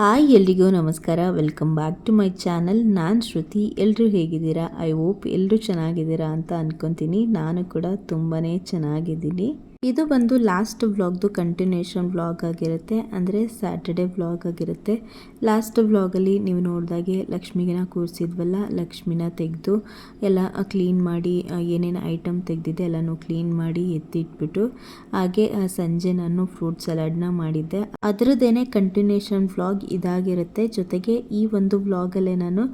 Hi ಎಲ್ರಿಗೂ ನಮಸ್ಕಾರ. Welcome back to my channel ನಾನು ಶ್ರುತಿ. ಎಲ್ಲರೂ ಹೇಗಿದ್ದೀರಾ? ಐ ಹೋಪ್ ಎಲ್ಲರೂ ಚೆನ್ನಾಗಿದ್ದೀರಾ ಅಂತ ಅಂದ್ಕೊತೀನಿ ನಾನು ಕೂಡ ತುಂಬಾ ಚೆನ್ನಾಗಿದ್ದೀನಿ. ಇದು ಬಂದು ಲಾಸ್ಟ್ ವ್ಲಾಗ್ದು ಕಂಟಿನ್ಯೂಷನ್ ವ್ಲಾಗ್ ಆಗಿರುತ್ತೆ. ಅಂದರೆ ಸ್ಯಾಟರ್ಡೆ ವ್ಲಾಗ್ ಆಗಿರುತ್ತೆ. ಲಾಸ್ಟ್ ವ್ಲಾಗಲ್ಲಿ ನೀವು ನೋಡಿದಾಗೆ ಲಕ್ಷ್ಮಿಗೆನ ಕೂರಿಸಿದ್ವಲ್ಲ, ಲಕ್ಷ್ಮಿನ ತೆಗೆದು ಎಲ್ಲ ಕ್ಲೀನ್ ಮಾಡಿ ಏನೇನು ಐಟಮ್ ತೆಗೆದಿದ್ದೆ ಎಲ್ಲನೂ ಕ್ಲೀನ್ ಮಾಡಿ ಎತ್ತಿಟ್ಬಿಟ್ಟು ಹಾಗೆ ಸಂಜೆ ನಾನು ಫ್ರೂಟ್ ಸಲಾಡ್ನ ಮಾಡಿದ್ದೆ. ಅದರದ್ದೇನೆ ಕಂಟಿನ್ಯೂಷನ್ ವ್ಲಾಗ್ ಇದಾಗಿರುತ್ತೆ. ಜೊತೆಗೆ ಈ ಒಂದು ವ್ಲಾಗಲ್ಲೇ ನಾನು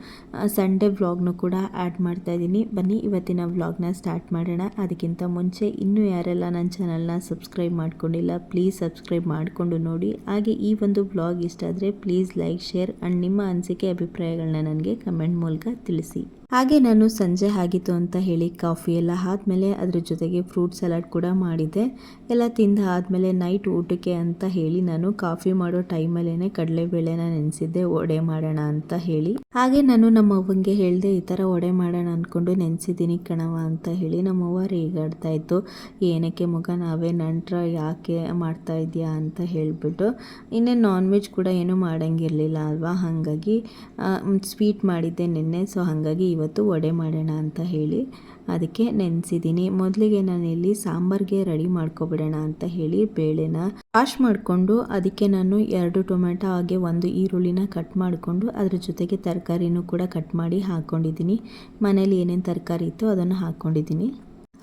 ಸಂಡೇ ವ್ಲಾಗ್ನು ಕೂಡ ಆ್ಯಡ್ ಮಾಡ್ತಾ ಇದ್ದೀನಿ. ಬನ್ನಿ, ಇವತ್ತಿನ ವ್ಲಾಗ್ನ ಸ್ಟಾರ್ಟ್ ಮಾಡೋಣ. ಅದಕ್ಕಿಂತ ಮುಂಚೆ ಇನ್ನೂ ಯಾರೆಲ್ಲ ನನ್ನ ಚಾನಲ್ನ ಸಬ್ಸ್ಕ್ರೈಬ್ ಮಾಡ್ಕೊಂಡಿಲ್ಲ ಪ್ಲೀಸ್ ಸಬ್ಸ್ಕ್ರೈಬ್ ಮಾಡಿಕೊಂಡು ನೋಡಿ. ಹಾಗೆ ಈ ಒಂದು ವ್ಲಾಗ್ ಇಷ್ಟ ಆದರೆ ಪ್ಲೀಸ್ ಲೈಕ್ ಶೇರ್ ಆ್ಯಂಡ್ ನಿಮ್ಮ ಅನಿಸಿಕೆ ಅಭಿಪ್ರಾಯಗಳನ್ನ ನನಗೆ ಕಮೆಂಟ್ ಮೂಲಕ ತಿಳಿಸಿ. ಹಾಗೆ ನಾನು ಸಂಜೆ ಆಗಿತ್ತು ಅಂತ ಹೇಳಿ ಕಾಫಿ ಎಲ್ಲ ಆದಮೇಲೆ ಅದ್ರ ಜೊತೆಗೆ ಫ್ರೂಟ್ ಸಲಾಡ್ ಕೂಡ ಮಾಡಿದ್ದೆ. ಎಲ್ಲ ತಿಂದ ಆದಮೇಲೆ ನೈಟ್ ಊಟಕ್ಕೆ ಅಂತ ಹೇಳಿ ನಾನು ಕಾಫಿ ಮಾಡೋ ಟೈಮಲ್ಲೇ ಕಡಲೆಬೇಳೆನ ನೆನೆಸಿದ್ದೆ, ವಡೆ ಮಾಡೋಣ ಅಂತ ಹೇಳಿ. ಹಾಗೆ ನಾನು ನಮ್ಮ ಅವ್ವಂಗೆ ಹೇಳಿದೆ, ಈ ಥರ ವಡೆ ಮಾಡೋಣ ಅಂದ್ಕೊಂಡು ನೆನೆಸಿದ್ದೀನಿ ಕಣವ ಅಂತ ಹೇಳಿ ನಮ್ಮವ್ವ ರೇಗಾಡ್ತಾ ಇತ್ತು. ಏನಕ್ಕೆ ಮಗ, ನಾವೇ ನಂಟ್ರ ಯಾಕೆ ಮಾಡ್ತಾ ಇದೆಯಾ ಅಂತ ಹೇಳಿಬಿಟ್ಟು, ಇನ್ನೇ ನಾನ್ ವೆಜ್ ಕೂಡ ಏನೂ ಮಾಡೋಂಗಿರಲಿಲ್ಲ ಅಲ್ವಾ? ಹಾಗಾಗಿ ಸ್ವೀಟ್ ಮಾಡಿದ್ದೆ ನಿನ್ನೆ ಸೊ ಹಾಗಾಗಿ ಇವತ್ತು ವಡೆ ಮಾಡೋಣ ಅಂತ ಹೇಳಿ ಅದಕ್ಕೆ ನೆನೆಸಿದ್ದೀನಿ. ಮೊದಲಿಗೆ ನಾನು ಇಲ್ಲಿ ಸಾಂಬಾರ್ಗೆ ರೆಡಿ ಮಾಡ್ಕೊಬಿಡೋಣ ಅಂತ ಹೇಳಿ ಬೇಳೆನ ವಾಶ್ ಮಾಡಿಕೊಂಡು ಅದಕ್ಕೆ ನಾನು ಎರಡು ಟೊಮೆಟೊ ಹಾಗೆ ಒಂದು ಈರುಳ್ಳಿನ ಕಟ್ ಮಾಡಿಕೊಂಡು ಅದ್ರ ಜೊತೆಗೆ ತರಕಾರಿನೂ ಕೂಡ ಕಟ್ ಮಾಡಿ ಹಾಕ್ಕೊಂಡಿದ್ದೀನಿ ಮನೇಲಿ ಏನೇನು ತರಕಾರಿ ಇತ್ತು ಅದನ್ನು ಹಾಕ್ಕೊಂಡಿದ್ದೀನಿ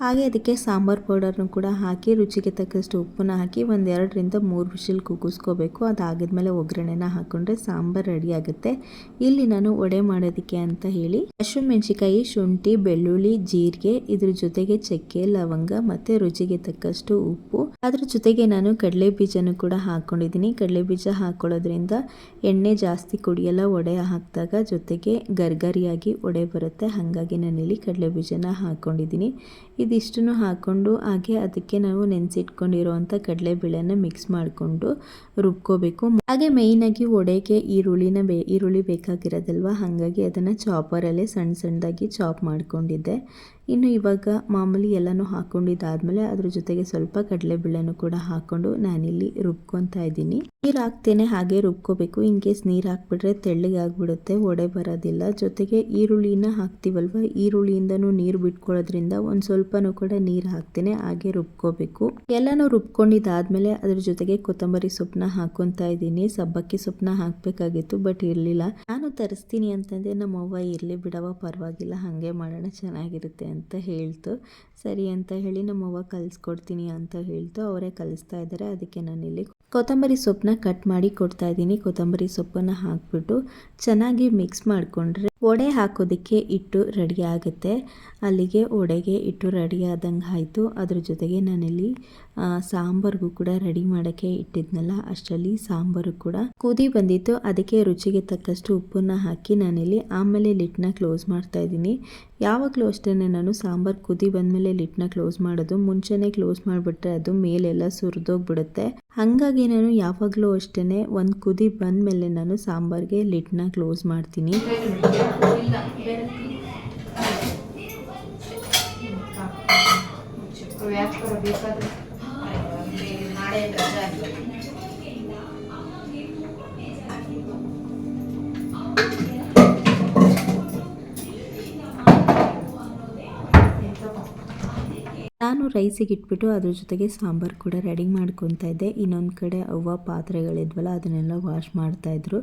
ಹಾಗೆ ಅದಕ್ಕೆ ಸಾಂಬಾರ್ ಪೌಡರ್ನು ಕೂಡ ಹಾಕಿ, ರುಚಿಗೆ ತಕ್ಕಷ್ಟು ಉಪ್ಪನ್ನ ಹಾಕಿ ಒಂದು ಎರಡರಿಂದ ಮೂರು ವಿಷಲ್ ಕುಗ್ಗಿಸ್ಕೋಬೇಕು ಅದಾಗಿದ್ಮೇಲೆ ಒಗ್ಗರಣೆನ ಹಾಕೊಂಡ್ರೆ ಸಾಂಬಾರ್ ರೆಡಿ ಆಗುತ್ತೆ. ಇಲ್ಲಿ ನಾನು ವಡೆ ಮಾಡೋದಕ್ಕೆ ಅಂತ ಹೇಳಿ ಹಸಿಮೆಣಸಿಕಾಯಿ ಶುಂಠಿ, ಬೆಳ್ಳುಳ್ಳಿ, ಜೀರಿಗೆ, ಇದ್ರ ಜೊತೆಗೆ ಚಕ್ಕೆ, ಲವಂಗ ಮತ್ತೆ ರುಚಿಗೆ ತಕ್ಕಷ್ಟು ಉಪ್ಪು. ಅದ್ರ ಜೊತೆಗೆ ನಾನು ಕಡಲೆ ಬೀಜನೂ ಕೂಡ ಹಾಕೊಂಡಿದ್ದೀನಿ. ಕಡಲೆ ಬೀಜ ಹಾಕೊಳ್ಳೋದ್ರಿಂದ ಎಣ್ಣೆ ಜಾಸ್ತಿ ಕುಡಿಯಲ್ಲ, ವಡೆ ಹಾಕಿದಾಗ ಜೊತೆಗೆ ಗರ್ಗರಿಯಾಗಿ ವಡೆ ಬರುತ್ತೆ. ಹಾಗಾಗಿ ನಾನಿಲ್ಲಿ ಕಡಲೆ ಬೀಜನ ಹಾಕ್ಕೊಂಡಿದ್ದೀನಿ ಇದಿಷ್ಟನ್ನು ಹಾಕ್ಕೊಂಡು ಹಾಗೆ ಅದಕ್ಕೆ ನಾವು ನೆನೆಸಿಟ್ಕೊಂಡಿರೋವಂಥ ಕಡಲೆಬೇಳೆನ ಮಿಕ್ಸ್ ಮಾಡಿಕೊಂಡು ರುಬ್ಕೋಬೇಕು. ಹಾಗೆ ಮೇಯ್ನಾಗಿ ವಡೆಗೆ ಈರುಳ್ಳಿನ ಬೇ, ಈರುಳ್ಳಿ ಬೇಕಾಗಿರೋದಲ್ವ? ಹಾಗಾಗಿ ಅದನ್ನು ಚಾಪರಲ್ಲೇ ಸಣ್ಣ ಸಣ್ಣದಾಗಿ ಚಾಪ್ ಮಾಡ್ಕೊಂಡಿದ್ದೆ. ಇನ್ನು ಇವಾಗ ಮಾಮೂಲಿ ಎಲ್ಲನೂ ಹಾಕ್ಕೊಂಡಿದ್ದಾದ್ಮೇಲೆ ಅದ್ರ ಜೊತೆಗೆ ಸ್ವಲ್ಪ ಕಡಲೆಬೇಳೆನೂ ಕೂಡ ಹಾಕ್ಕೊಂಡು ನಾನಿಲ್ಲಿ ರುಬ್ಕೊತಾ ಇದ್ದೀನಿ. ನೀರು ಹಾಕ್ತೇನೆ, ಹಾಗೆ ರುಬ್ಕೋಬೇಕು. ಇನ್ ಕೇಸ್ ನೀರು ಹಾಕ್ಬಿಟ್ರೆ ತೆಳ್ಳಗೆ ಆಗ್ಬಿಡುತ್ತೆ, ಒಡೆ ಬರೋದಿಲ್ಲ. ಜೊತೆಗೆ ಈರುಳ್ಳಿನ ಹಾಕ್ತೀವಲ್ವ? ಈರುಳ್ಳಿಯಿಂದನೂ ನೀರು ಬಿಟ್ಕೊಳ್ಳೋದ್ರಿಂದ ಒಂದು ಸ್ವಲ್ಪನೂ ಕೂಡ ನೀರು ಹಾಕ್ತೇನೆ, ಹಾಗೆ ರುಬ್ಕೋಬೇಕು. ಎಲ್ಲನೂ ರುಬ್ಕೊಂಡಿದ್ದಾದ್ಮೇಲೆ ಅದ್ರ ಜೊತೆಗೆ ಕೊತ್ತಂಬರಿ ಸೊಪ್ಪನ್ನ ಹಾಕೊತಾ ಇದ್ದೀನಿ. ಸಬ್ಬಕ್ಕಿ ಸೊಪ್ಪನ್ನ ಹಾಕಬೇಕಾಗಿತ್ತು ಬಟ್ ಇರಲಿಲ್ಲ. ನಾನು ತರಿಸ್ತೀನಿ ಅಂತಂದೆ ನಮ್ಮ ಅವ್ವ ಇರಲಿ ಬಿಡವ ಪರವಾಗಿಲ್ಲ, ಹಾಗೆ ಮಾಡೋಣ, ಚೆನ್ನಾಗಿರುತ್ತೆ ಅಂತ ಹೇಳ್ತು. ಸರಿ ಅಂತ ಹೇಳಿ ನಮ್ಮವ್ವ ಕಲಿಸ್ಕೊಡ್ತೀನಿ ಅಂತ ಹೇಳ್ತು. ಅವರೇ ಕಲಿಸ್ತಾ ಇದ್ದಾರೆ. ಅದಕ್ಕೆ ನಾನಿಲ್ಲಿ ಕೊತ್ತಂಬರಿ ಸೊಪ್ಪನ್ನ ಕಟ್ ಮಾಡಿ ಕೊಡ್ತಾ ಇದ್ದೀನಿ. ಕೊತ್ತಂಬರಿ ಸೊಪ್ಪನ್ನು ಹಾಕ್ಬಿಟ್ಟು ಚೆನ್ನಾಗಿ ಮಿಕ್ಸ್ ಮಾಡಿಕೊಂಡ್ರೆ ವಡೆ ಹಾಕೋದಕ್ಕೆ ಇಟ್ಟು ರೆಡಿ ಆಗುತ್ತೆ. ಅಲ್ಲಿಗೆ ವಡೆಗೆ ಇಟ್ಟು ರೆಡಿ ಆದಂಗೆ ಆಯಿತು. ಅದ್ರ ಜೊತೆಗೆ ನಾನಿಲ್ಲಿ ಸಾಂಬಾರ್ಗೂ ಕೂಡ ರೆಡಿ ಮಾಡೋಕ್ಕೆ ಇಟ್ಟಿದ್ನಲ್ಲ, ಅಷ್ಟರಲ್ಲಿ ಸಾಂಬಾರು ಕೂಡ ಕುದಿ ಬಂದಿತ್ತು. ಅದಕ್ಕೆ ರುಚಿಗೆ ತಕ್ಕಷ್ಟು ಉಪ್ಪನ್ನ ಹಾಕಿ ನಾನಿಲ್ಲಿ ಆಮೇಲೆ ಲಿಟ್ನ ಕ್ಲೋಸ್ ಮಾಡ್ತಾ ಇದ್ದೀನಿ. ಯಾವಾಗಲೂ ಅಷ್ಟೇ ನಾನು ಸಾಂಬಾರು ಕುದಿ ಬಂದಮೇಲೆ ಲಿಟ್ನ ಕ್ಲೋಸ್ ಮಾಡೋದು ಮುಂಚೆನೇ ಕ್ಲೋಸ್ ಮಾಡಿಬಿಟ್ರೆ ಅದು ಮೇಲೆಲ್ಲ ಸುರಿದೋಗ್ಬಿಡುತ್ತೆ. ಹಾಗಾಗಿ ನಾನು ಯಾವಾಗಲೂ ಅಷ್ಟೇ ಒಂದು ಕುದಿ ಬಂದಮೇಲೆ ನಾನು ಸಾಂಬಾರಿಗೆ ಲಿಟ್ನ ಕ್ಲೋಸ್ ಮಾಡ್ತೀನಿ. ನಾನು ರೈಸಿಗೆ ಇಟ್ಬಿಟ್ಟು ಅದ್ರ ಜೊತೆಗೆ ಸಾಂಬಾರು ಕೂಡ ರೆಡಿ ಮಾಡ್ಕೊತಾ ಇದ್ದೆ. ಇನ್ನೊಂದು ಕಡೆ ಅವ್ವ ಪಾತ್ರೆಗಳಿದ್ವಲ್ಲ, ಅದನ್ನೆಲ್ಲ ವಾಶ್ ಮಾಡ್ತಾಯಿದ್ರು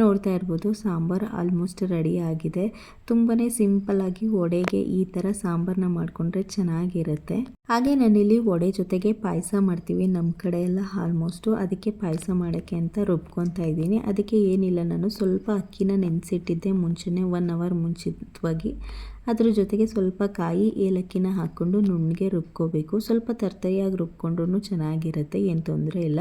ನೋಡ್ತಾ ಇರ್ಬೋದು, ಸಾಂಬಾರು ಆಲ್ಮೋಸ್ಟ್ ರೆಡಿ ಆಗಿದೆ. ತುಂಬಾ ಸಿಂಪಲ್ಲಾಗಿ ವಡೆಗೆ ಈ ಥರ ಸಾಂಬಾರನ್ನ ಮಾಡಿಕೊಂಡ್ರೆ ಚೆನ್ನಾಗಿರುತ್ತೆ. ಹಾಗೆ ನಾನಿಲ್ಲಿ ವಡೆ ಜೊತೆಗೆ ಪಾಯಸ ಮಾಡ್ತೀವಿ. ನಮ್ಮ ಕಡೆ ಎಲ್ಲ ಆಲ್ಮೋಸ್ಟು ಅದಕ್ಕೆ ಪಾಯಸ ಮಾಡೋಕ್ಕೆ ಅಂತ ರುಬ್ಕೊತಾ ಇದ್ದೀನಿ. ಅದಕ್ಕೆ ಏನಿಲ್ಲ, ನಾನು ಸ್ವಲ್ಪ ಅಕ್ಕಿನ ನೆನೆಸಿಟ್ಟಿದ್ದೆ. ಮುಂಚೆನೇ ಒನ್ ಅವರ್ ಮುಂಚಿತವಾಗಿ. ಅದ್ರ ಜೊತೆಗೆ ಸ್ವಲ್ಪ ಕಾಯಿ ಏಲಕ್ಕಿನ ಹಾಕ್ಕೊಂಡು ನುಣ್ಣಗೆ ರುಬ್ಕೋಬೇಕು. ಸ್ವಲ್ಪ ತರ್ತರಿಯಾಗಿ ರುಬ್ಕೊಂಡ್ರೂ ಚೆನ್ನಾಗಿರುತ್ತೆ, ಏನು ತೊಂದರೆ ಇಲ್ಲ.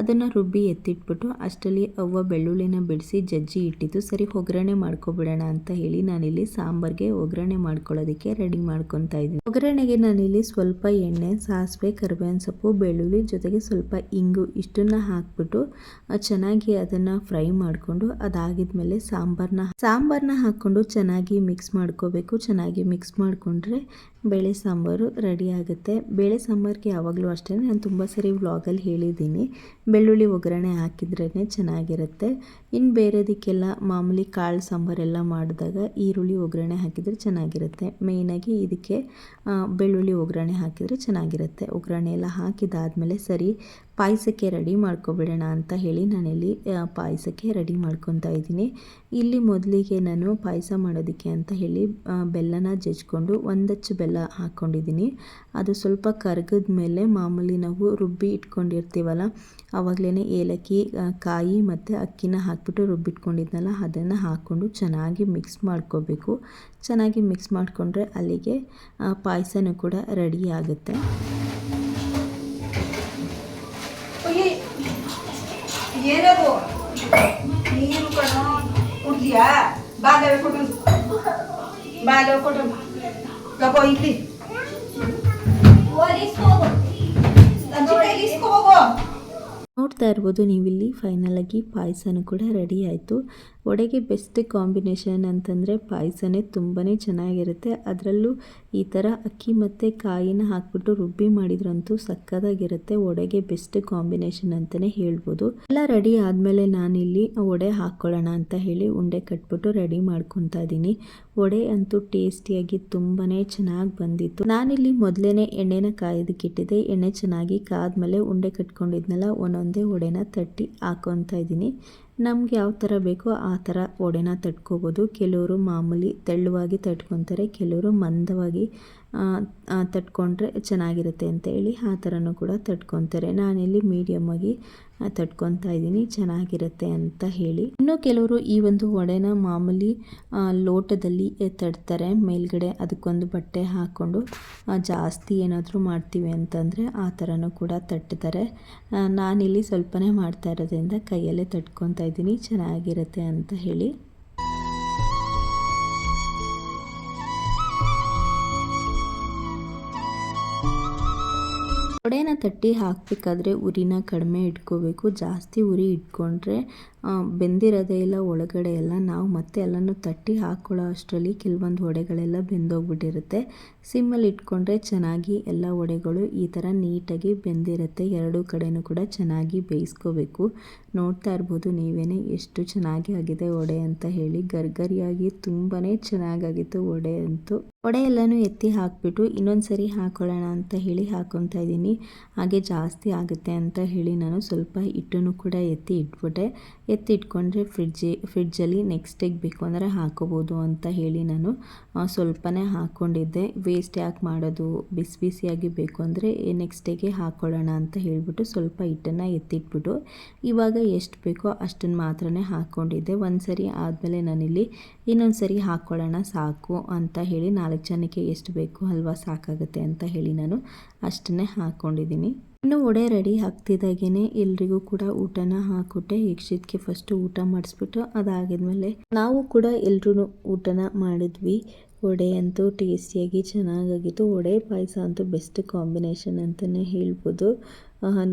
ಅದನ್ನು ರುಬ್ಬಿ ಎತ್ತಿಟ್ಬಿಟ್ಟು ಅಷ್ಟರಲ್ಲಿ ಅವ್ವ ಬೆಳ್ಳುಳ್ಳಿನ ಬಿಡಿಸಿ ಜಜ್ಜಿ ಇಟ್ಟಿದ್ದು, ಸರಿ, ಒಗ್ಗರಣೆ ಮಾಡ್ಕೊಬಿಡೋಣ ಅಂತ ಹೇಳಿ ನಾನಿಲ್ಲಿ ಸಾಂಬಾರ್ಗೆ ಒಗ್ಗರಣೆ ಮಾಡ್ಕೊಳ್ಳೋದಕ್ಕೆ ರೆಡಿ ಮಾಡ್ಕೊತಾ ಇದ್ದೀನಿ. ಒಗ್ಗರಣೆಗೆ ನಾನಿಲ್ಲಿ ಸ್ವಲ್ಪ ಎಣ್ಣೆ, ಸಾಸಿವೆ, ಕರಿಬೇವಿನ ಸೊಪ್ಪು, ಬೆಳ್ಳುಳ್ಳಿ ಜೊತೆಗೆ ಸ್ವಲ್ಪ ಇಂಗು ಇಷ್ಟನ್ನ ಹಾಕ್ಬಿಟ್ಟು ಚೆನ್ನಾಗಿ ಅದನ್ನು ಫ್ರೈ ಮಾಡಿಕೊಂಡು ಅದಾಗಿದ್ಮೇಲೆ ಸಾಂಬಾರನ್ನ ಸಾಂಬಾರನ್ನ ಹಾಕ್ಕೊಂಡು ಚೆನ್ನಾಗಿ ಮಿಕ್ಸ್ ಮಾಡ್ಕೋಬೇಕು. ಚೆನ್ನಾಗಿ ಮಿಕ್ಸ್ ಮಾಡಿಕೊಂಡ್ರೆ ಬೇಳೆ ಸಾಂಬಾರು ರೆಡಿ ಆಗುತ್ತೆ. ಬೇಳೆ ಸಾಂಬಾರಿಗೆ ಯಾವಾಗಲೂ ಅಷ್ಟೇ, ನಾನು ತುಂಬ ಸರಿ ವ್ಲಾಗಲ್ಲಿ ಹೇಳಿದ್ದೀನಿ. ಬೆಳ್ಳುಳ್ಳಿ ಒಗ್ಗರಣೆ ಹಾಕಿದ್ರೇ ಚೆನ್ನಾಗಿರುತ್ತೆ. ಇನ್ನು ಬೇರೆದಕ್ಕೆಲ್ಲ ಮಾಮೂಲಿ ಕಾಳು ಸಾಂಬಾರೆಲ್ಲ ಮಾಡಿದಾಗ ಈರುಳ್ಳಿ, ಒಗ್ಗರಣೆ ಹಾಕಿದರೆ ಚೆನ್ನಾಗಿರುತ್ತೆ. ಮೇಯ್ನಾಗಿ ಇದಕ್ಕೆ ಬೆಳ್ಳುಳ್ಳಿ, ಒಗ್ಗರಣೆ ಹಾಕಿದರೆ ಚೆನ್ನಾಗಿರುತ್ತೆ. ಒಗ್ಗರಣೆ ಎಲ್ಲ ಹಾಕಿದಾದಮೇಲೆ ಸರಿ, ಪಾಯಸಕ್ಕೆ ರೆಡಿ ಮಾಡ್ಕೊಬಿಡೋಣ ಅಂತ ಹೇಳಿ ನಾನಿಲ್ಲಿ ಪಾಯಸಕ್ಕೆ ರೆಡಿ ಮಾಡ್ಕೊತಾ ಇದ್ದೀನಿ. ಇಲ್ಲಿ ಮೊದಲಿಗೆ ನಾನು ಪಾಯಸ ಮಾಡೋದಕ್ಕೆ ಅಂತ ಹೇಳಿ ಬೆಲ್ಲನ ಜಜ್ಕೊಂಡು ಒಂದಚ್ಚು ಬೆಲ್ಲ ಹಾಕ್ಕೊಂಡಿದ್ದೀನಿ ಅದು ಸ್ವಲ್ಪ ಕರಗಿದ ಮೇಲೆ ಮಾಮೂಲಿ ನಾವು ರುಬ್ಬಿ ಇಟ್ಕೊಂಡಿರ್ತೀವಲ್ಲ ಆವಾಗಲೇ ಏಲಕ್ಕಿ ಕಾಯಿ ಮತ್ತು ಅಕ್ಕಿನ ಹಾಕ್ಬಿಟ್ಟು ರುಬ್ಬಿಟ್ಕೊಂಡಿದ್ನಲ್ಲ, ಅದನ್ನು ಹಾಕ್ಕೊಂಡು ಚೆನ್ನಾಗಿ ಮಿಕ್ಸ್ ಮಾಡ್ಕೋಬೇಕು. ಚೆನ್ನಾಗಿ ಮಿಕ್ಸ್ ಮಾಡಿಕೊಂಡ್ರೆ ಅಲ್ಲಿಗೆ ಪಾಯಸನೂ ಕೂಡ ರೆಡಿ ಆಗುತ್ತೆ. ಇಲ್ಲಿ. ನೋಡ್ತಾ ಇರ್ಬೋದು ನೀವಿಲ್ಲಿ. ಫೈನಲಾಗಿ ಪಾಯಸನೂ ಕೂಡ ರೆಡಿ ಆಯಿತು. ವಡೆಗೆ ಬೆಸ್ಟ್ ಕಾಂಬಿನೇಷನ್ ಅಂತಂದರೆ ಪಾಯಸನೇ ತುಂಬಾ ಚೆನ್ನಾಗಿರುತ್ತೆ. ಅದರಲ್ಲೂ ಈ ಥರ ಅಕ್ಕಿ ಮತ್ತು ಕಾಯಿನ ಹಾಕ್ಬಿಟ್ಟು ರುಬ್ಬಿ ಮಾಡಿದ್ರಂತೂ ಸಕ್ಕದಾಗಿರುತ್ತೆ. ವಡೆಗೆ ಬೆಸ್ಟ್ ಕಾಂಬಿನೇಷನ್ ಅಂತಲೇ ಹೇಳ್ಬೋದು. ಎಲ್ಲ ರೆಡಿ ಆದಮೇಲೆ ನಾನಿಲ್ಲಿ ವಡೆ ಹಾಕ್ಕೊಳ್ಳೋಣ ಅಂತ ಹೇಳಿ ಉಂಡೆ ಕಟ್ಬಿಟ್ಟು ರೆಡಿ ಮಾಡ್ಕೊತಾ ಇದ್ದೀನಿ. ವಡೆ ಅಂತೂ ಟೇಸ್ಟಿಯಾಗಿ ತುಂಬಾ ಚೆನ್ನಾಗಿ ಬಂದಿತ್ತು. ನಾನಿಲ್ಲಿ ಮೊದಲೇ ಎಣ್ಣೆನ ಕಾಯೋದಕ್ಕಿಟ್ಟಿದ್ದೆ ಎಣ್ಣೆ ಚೆನ್ನಾಗಿ ಕಾದ್ಮೇಲೆ ಉಂಡೆ ಕಟ್ಕೊಂಡಿದ್ನಲ್ಲ, ಒಂದೊಂದೇ ವಡೆನ ತಟ್ಟಿ ಹಾಕೊತಾ ಇದ್ದೀನಿ. ನಮ್ಗೆ ಯಾವ ಥರ ಬೇಕೋ ಆ ಥರ ವಡೆನ ತಟ್ಕೋಬೋದು. ಕೆಲವರು ಮಾಮೂಲಿ ತೆಳ್ಳುವಾಗಿ ತಟ್ಕೊತಾರೆ, ಕೆಲವರು ಮಂದವಾಗಿ ತಟ್ಕೊಂಡ್ರೆ ಚೆನ್ನಾಗಿರುತ್ತೆ ಅಂತ ಹೇಳಿ ಆ ಥರನೂ ಕೂಡ ತಟ್ಕೊತಾರೆ. ನಾನಿಲ್ಲಿ ಮೀಡಿಯಮ್ಮಾಗಿ ತಟ್ಕೊತಾ ಇದ್ದೀನಿ, ಚೆನ್ನಾಗಿರುತ್ತೆ ಅಂತ ಹೇಳಿ. ಇನ್ನು ಕೆಲವರು ಈ ಒಂದು ವಡೆನ ಮಾಮೂಲಿ ಲೋಟದಲ್ಲಿ ತಡ್ತಾರೆ ಮೇಲ್ಗಡೆ ಅದಕ್ಕೊಂದು ಬಟ್ಟೆ ಹಾಕ್ಕೊಂಡು ಜಾಸ್ತಿ ಏನಾದರೂ ಮಾಡ್ತೀವಿ ಅಂತಂದರೆ ಆ ಥರನೂ ಕೂಡ ತಟ್ತಾರೆ. ನಾನಿಲ್ಲಿ ಸ್ವಲ್ಪನೇ ಮಾಡ್ತಾ ಇರೋದ್ರಿಂದ ಕೈಯಲ್ಲೇ ತಟ್ಕೊತಾ ಇದ್ದೀನಿ, ಚೆನ್ನಾಗಿರುತ್ತೆ ಅಂತ ಹೇಳಿ. ವಡೆನ ತಟ್ಟಿ ಹಾಕಬೇಕಾದ್ರೆ ಉರಿನ ಕಡಿಮೆ ಇಟ್ಕೋಬೇಕು. ಜಾಸ್ತಿ ಉರಿ ಇಟ್ಕೊಂಡ್ರೆ ಬೆಂದಿರೋದೇ ಇಲ್ಲ, ಒಳಗಡೆ ಎಲ್ಲ. ನಾವು ಮತ್ತೆ ಎಲ್ಲನೂ ತಟ್ಟಿ ಹಾಕ್ಕೊಳ್ಳೋ ಅಷ್ಟರಲ್ಲಿ ಕೆಲವೊಂದು ವಡೆಗಳೆಲ್ಲ ಬೆಂದೋಗ್ಬಿಟ್ಟಿರುತ್ತೆ. ಸಿಮ್ಮಲ್ಲಿ ಇಟ್ಕೊಂಡ್ರೆ ಚೆನ್ನಾಗಿ ಎಲ್ಲ ವಡೆಗಳು ಈ ಥರ ನೀಟಾಗಿ ಬೆಂದಿರುತ್ತೆ. ಎರಡೂ ಕಡೆನೂ ಕೂಡ ಚೆನ್ನಾಗಿ ಬೇಯಿಸ್ಕೋಬೇಕು. ನೋಡ್ತಾ ಇರ್ಬೋದು ನೀವೇ ಎಷ್ಟು ಚೆನ್ನಾಗಿ ಆಗಿದೆ ವಡೆ ಅಂತ ಹೇಳಿ. ಗರ್ಗರಿಯಾಗಿ ತುಂಬಾ ಚೆನ್ನಾಗಾಗಿತ್ತು ವಡೆ ಅಂತೂ. ವಡೆ ಎಲ್ಲನೂ ಎತ್ತಿ ಹಾಕ್ಬಿಟ್ಟು ಇನ್ನೊಂದು ಸರಿ ಹಾಕೊಳ್ಳೋಣ ಅಂತ ಹೇಳಿ ಹಾಕೊತಾ ಇದ್ದೀನಿ. ಹಾಗೆ ಜಾಸ್ತಿ ಆಗುತ್ತೆ ಅಂತ ಹೇಳಿ ನಾನು ಸ್ವಲ್ಪ ಹಿಟ್ಟನ್ನು ಕೂಡ ಎತ್ತಿ ಇಟ್ಬಿಟ್ಟೆ. ಎತ್ತಿ ಫ್ರಿಡ್ಜ್ ಫ್ರಿಡ್ಜಿ ಫ್ರಿಡ್ಜಲ್ಲಿ ನೆಕ್ಸ್ಟ್ ಬೇಕು ಅಂದರೆ ಹಾಕೋಬೋದು ಅಂತ ಹೇಳಿ ನಾನು ಸ್ವಲ್ಪನೇ ಹಾಕ್ಕೊಂಡಿದ್ದೆ. ವೇಸ್ಟ್ ಯಾಕೆ ಮಾಡೋದು? ಬಿಸಿ ಬಿಸಿಯಾಗಿ ಬೇಕು ಅಂದರೆ ನೆಕ್ಸ್ಟ್ ಡೇಗೆ ಹಾಕ್ಕೊಳ್ಳೋಣ ಅಂತ ಹೇಳಿಬಿಟ್ಟು ಸ್ವಲ್ಪ ಹಿಟ್ಟನ್ನು ಎತ್ತಿಟ್ಬಿಟ್ಟು ಇವಾಗ ಎಷ್ಟು ಬೇಕೋ ಅಷ್ಟನ್ನು ಮಾತ್ರ ಹಾಕ್ಕೊಂಡಿದ್ದೆ. ಒಂದು ಸರಿ ಆದಮೇಲೆ ನಾನಿಲ್ಲಿ ಇನ್ನೊಂದು ಸರಿ ಹಾಕ್ಕೊಳ್ಳೋಣ ಸಾಕು ಅಂತ ಹೇಳಿ ನಾಲ್ಕು ಜನಕ್ಕೆ ಎಷ್ಟು ಬೇಕು ಅಲ್ವಾ ಸಾಕಾಗುತ್ತೆ ಅಂತ ಹೇಳಿ ನಾನು ಅಷ್ಟನ್ನೇ ಹಾಕ್ಕೊಂಡಿದ್ದೀನಿ. ಇನ್ನು ಒಡೆ ರೆಡಿ ಆಗ್ತಿದ್ದಾಗೇನೆ ಎಲ್ರಿಗೂ ಕೂಡ ಊಟನ ಹಾಕೊಟ್ಟೆ. ಯಕ್ಷಿತ್ಗೆ ಫಸ್ಟ್ ಊಟ ಮಾಡಿಸ್ಬಿಟ್ಟು ಅದಾಗಿದ್ಮೇಲೆ ನಾವು ಕೂಡ ಎಲ್ರೂ ಊಟನ ಮಾಡಿದ್ವಿ. ವಡೆ ಅಂತೂ ಟೇಸ್ಟಿಯಾಗಿ ಚೆನ್ನಾಗಾಗಿತ್ತು. ವಡೆ ಪಾಯಸ ಅಂತೂ ಬೆಸ್ಟ್ ಕಾಂಬಿನೇಷನ್ ಅಂತಲೇ ಹೇಳ್ಬೋದು.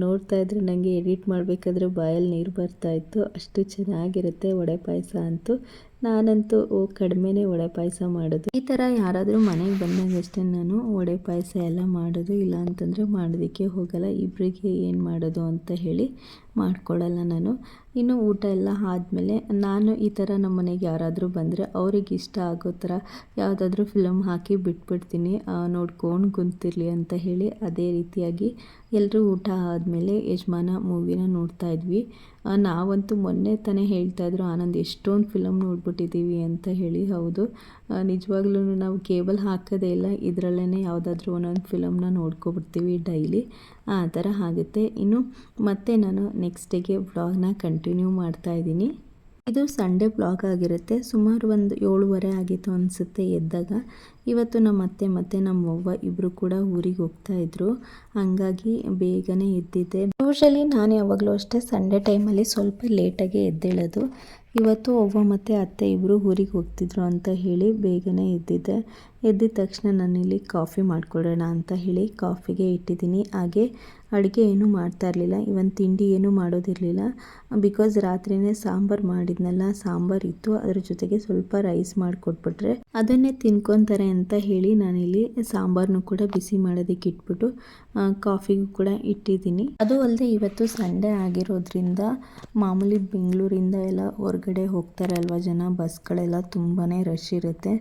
ನೋಡ್ತಾ ಇದ್ರೆ ನನಗೆ ಎಡಿಟ್ ಮಾಡಬೇಕಾದ್ರೆ ಬಾಯಲ್ಲಿ ನೀರು ಬರ್ತಾ ಇತ್ತು. ಅಷ್ಟು ಚೆನ್ನಾಗಿರುತ್ತೆ ವಡೆ ಪಾಯಸ ಅಂತೂ. ನಾನಂತೂ ಕಡಿಮೆನೇ ವಡೆ ಪಾಯಸ ಮಾಡೋದು. ಈ ಥರ ಯಾರಾದರೂ ಮನೆಗೆ ಬಂದಾಗ ಅಷ್ಟೇ ನಾನು ವಡೆ ಪಾಯಸ ಎಲ್ಲ ಮಾಡೋದು. ಇಲ್ಲ ಅಂತಂದರೆ ಮಾಡೋದಕ್ಕೆ ಹೋಗಲ್ಲ. ಇಬ್ಬರಿಗೆ ಏನು ಮಾಡೋದು ಅಂತ ಹೇಳಿ ಮಾಡ್ಕೊಳ್ಳಲ್ಲ ನಾನು. ಇನ್ನು ಊಟ ಎಲ್ಲ ಆದಮೇಲೆ ನಾನು ಈ ಥರ ನಮ್ಮ ಮನೆಗೆ ಯಾರಾದರೂ ಬಂದರೆ ಅವ್ರಿಗೆ ಇಷ್ಟ ಆಗೋ ಥರ ಯಾವುದಾದ್ರೂ ಫಿಲಮ್ ಹಾಕಿ ಬಿಟ್ಬಿಡ್ತೀನಿ. ನೋಡ್ಕೊಂಡು ಕುಂತಿರಲಿ ಅಂತ ಹೇಳಿ ಅದೇ ರೀತಿಯಾಗಿ ಎಲ್ಲರೂ ಊಟ ಆದಮೇಲೆ ಯಜಮಾನ ಮೂವಿನ ನೋಡ್ತಾ ಇದ್ವಿ. ನಾವಂತೂ ಮೊನ್ನೆ ತಾನೇ ಹೇಳ್ತಾಯಿದ್ರು ಆನಂದ್, ಎಷ್ಟೊಂದು ಫಿಲಮ್ ನೋಡ್ಬಿಟ್ಟಿದ್ದೀವಿ ಅಂತ ಹೇಳಿ. ಹೌದು. ನಿಜವಾಗ್ಲೂ ನಾವು ಕೇಬಲ್ ಹಾಕೋದೇ ಇಲ್ಲ ಇದರಲ್ಲೇ ಯಾವುದಾದ್ರೂ ಒಂದೊಂದು ಫಿಲಮ್ನ ನೋಡ್ಕೊಬಿಡ್ತೀವಿ ಡೈಲಿ. ಆ ಥರ ಆಗುತ್ತೆ. ಇನ್ನು ಮತ್ತೆ ನಾನು ನೆಕ್ಸ್ಟ್ ಡೇಗೆ ವ್ಲಾಗ್ನ ಕಂಟಿನ್ಯೂ ಮಾಡ್ತಾ ಇದ್ದೀನಿ. ಇದು ಸಂಡೇ ಬ್ಲಾಗ್ ಆಗಿರುತ್ತೆ. ಸುಮಾರು ಒಂದು ಏಳುವರೆ ಆಗಿತ್ತು ಅನಿಸುತ್ತೆ ಎದ್ದಾಗ. ಇವತ್ತು ನಮ್ಮ ಅತ್ತೆ ಮತ್ತು ನಮ್ಮ ಅವ್ವ ಇಬ್ಬರು ಕೂಡ ಊರಿಗೆ ಹೋಗ್ತಾ ಇದ್ರು. ಹಂಗಾಗಿ ಬೇಗನೆ ಎದ್ದಿದ್ದೆ. ಯೂಶಲಿ ನಾನು ಯಾವಾಗಲೂ ಅಷ್ಟೇ ಸಂಡೇ ಟೈಮಲ್ಲಿ ಸ್ವಲ್ಪ ಲೇಟಾಗಿ ಎದ್ದೇಳೋದು. ಇವತ್ತು ಒಬ್ಬ ಮತ್ತು ಅತ್ತೆ ಇಬ್ಬರು ಊರಿಗೆ ಹೋಗ್ತಿದ್ರು ಅಂತ ಹೇಳಿ ಬೇಗನೆ ಎದ್ದಿದ್ದೆ. ಎದ್ದಿದ ತಕ್ಷಣ ನಾನಿಲ್ಲಿ ಕಾಫಿ ಮಾಡಿಕೊಡೋಣ ಅಂತ ಹೇಳಿ ಕಾಫಿಗೆ ಇಟ್ಟಿದ್ದೀನಿ. ಹಾಗೆ ಅಡುಗೆ ಏನೂ ಮಾಡ್ತಾ ಇರಲಿಲ್ಲ. ಇವನ್ ತಿಂಡಿ ಏನೂ ಮಾಡೋದಿರಲಿಲ್ಲ. ಬಿಕಾಸ್ ರಾತ್ರಿನೇ ಸಾಂಬಾರು ಮಾಡಿದ್ನಲ್ಲ, ಸಾಂಬಾರು ಇತ್ತು. ಅದ್ರ ಜೊತೆಗೆ ಸ್ವಲ್ಪ ರೈಸ್ ಮಾಡಿಕೊಟ್ಬಿಟ್ರೆ ಅದನ್ನೇ ತಿನ್ಕೊತಾರೆ ಅಂತ ಹೇಳಿ ನಾನಿಲ್ಲಿ ಸಾಂಬಾರನ್ನು ಕೂಡ ಬಿಸಿ ಮಾಡೋದಕ್ಕೆ ಇಟ್ಬಿಟ್ಟು ಕಾಫಿಗೂ ಕೂಡ ಇಟ್ಟಿದ್ದೀನಿ. ಅದು ಅಲ್ಲದೆ ಇವತ್ತು ಸಂಡೇ ಆಗಿರೋದ್ರಿಂದ ಮಾಮೂಲಿ ಬೆಂಗಳೂರಿಂದ ಎಲ್ಲ ಹೊರಗಡೆ ಹೋಗ್ತಾರೆ ಅಲ್ವಾ ಜನ? ಬಸ್ಗಳೆಲ್ಲ ತುಂಬಾ ರಶ್ ಇರುತ್ತೆ.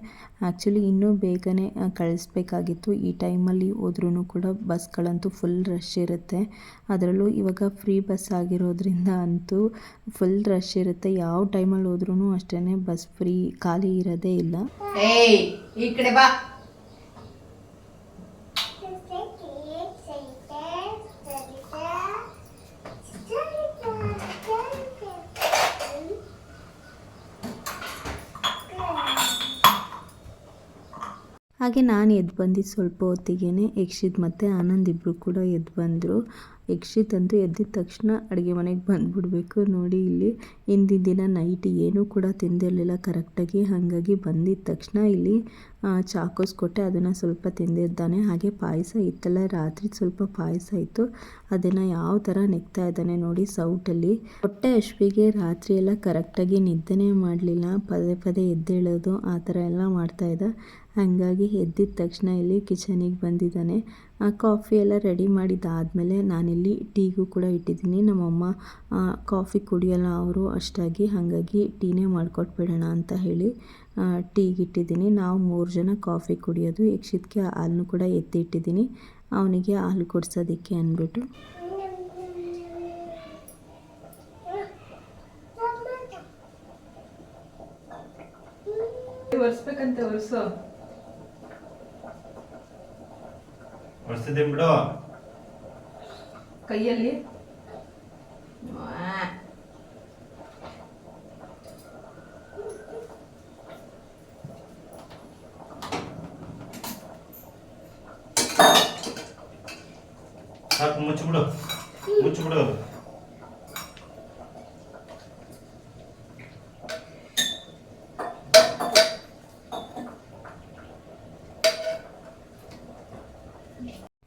ಆ್ಯಕ್ಚುಲಿ ಇನ್ನೂ ಬೇಗನೆ ಕಳಿಸ್ಬೇಕಾಗಿತ್ತು. ಈ ಟೈಮಲ್ಲಿ ಹೋದ್ರೂ ಕೂಡ ಬಸ್ಗಳಂತೂ ಫುಲ್ ರಶ್ ಇರುತ್ತೆ. ಅದರಲ್ಲೂ ಇವಾಗ ಫ್ರೀ ಬಸ್ ಆಗಿರೋದ್ರಿಂದ ಅಂತೂ ಫುಲ್ ರಶ್ ಇರುತ್ತೆ. ಯಾವ ಟೈಮಲ್ಲಿ ಹೋದ್ರೂ ಅಷ್ಟೇ ಬಸ್ ಫ್ರೀ ಖಾಲಿ ಇರೋದೇ ಇಲ್ಲ ಏಯ್ ಈ ಕಡೆ ಬಾ ಹಾಗೆ ನಾನು ಎದ್ದು ಬಂದಿದ್ದು ಸ್ವಲ್ಪ ಹೊತ್ತಿಗೆ ಯಕ್ಷಿತ್ ಮತ್ತು ಆನಂದ್ ಇಬ್ಬರು ಕೂಡ ಎದ್ದು ಬಂದರು. ಯಕ್ಷಿತ್ ಅಂತೂ ಎದ್ದಿದ ತಕ್ಷಣ ಅಡುಗೆ ಮನೆಗೆ ಬಂದುಬಿಡ್ಬೇಕು. ನೋಡಿ ಇಲ್ಲಿ ಹಿಂದಿನ ದಿನ ನೈಟ್ ಏನೂ ಕೂಡ ತಿಂದಿರಲಿಲ್ಲ. ಕರೆಕ್ಟಾಗಿ ಹಾಗಾಗಿ ಬಂದಿದ್ದ ತಕ್ಷಣ ಇಲ್ಲಿ ಚಾಕೋಸ್ ಕೊಟ್ಟೆ. ಅದನ್ನು ಸ್ವಲ್ಪ ತಿಂದಿದ್ದಾನೆ. ಹಾಗೆ ಪಾಯಸ ಇತ್ತಲ್ಲ ರಾತ್ರಿ ಸ್ವಲ್ಪ ಪಾಯಸ ಇತ್ತು. ಅದನ್ನು ಯಾವ ಥರ ನೆಗ್ತಾ ಇದ್ದಾನೆ ನೋಡಿ ಸೌಟಲ್ಲಿ ಹೊಟ್ಟೆ ಅಶ್ವಿಗೆ ರಾತ್ರಿ ಎಲ್ಲ ಕರೆಕ್ಟಾಗಿ ನಿದ್ದೆನೇ ಮಾಡಲಿಲ್ಲ. ಪದೇ ಪದೇ ಎದ್ದೇಳೋದು, ಆ ಥರ ಎಲ್ಲ ಮಾಡ್ತಾಯಿದ್ದ ಹಾಗಾಗಿ ಎದ್ದಿದ ತಕ್ಷಣ ಇಲ್ಲಿ ಕಿಚನಿಗೆ ಬಂದಿದ್ದಾನೆ. ಕಾಫಿ ಎಲ್ಲ ರೆಡಿ ಮಾಡಿದ್ದಾದಮೇಲೆ ನಾನಿಲ್ಲಿ ಟೀಗೂ ಕೂಡ ಇಟ್ಟಿದ್ದೀನಿ. ನಮ್ಮಮ್ಮ ಕಾಫಿ ಕುಡಿಯೋಲ್ಲ ಅವರು ಅಷ್ಟಾಗಿ ಹಾಗಾಗಿ ಟೀನೇ ಮಾಡ್ಕೊಟ್ಬಿಡೋಣ ಅಂತ ಹೇಳಿ ಟೀಗೆ ಇಟ್ಟಿದ್ದೀನಿ ನಾವು ಮೂರು ಜನ ಕಾಫಿ ಕುಡಿಯೋದು ಯಕ್ಷಿತ್ಗೆ ಹಾಲನ್ನು ಕೂಡ ಎತ್ತಿ ಇಟ್ಟಿದ್ದೀನಿ ಅವನಿಗೆ ಹಾಲು ಕೊಡ್ಸೋದಕ್ಕೆ ಅಂದ್ಬಿಟ್ಟು. ಒರೆಸ್ಬೇಕಂತೆ ಒರೆಸು. ಹೊಡ್ಸಿದ್ದೀನಿ ಬಿಡು. ಕೈಯಲ್ಲಿ?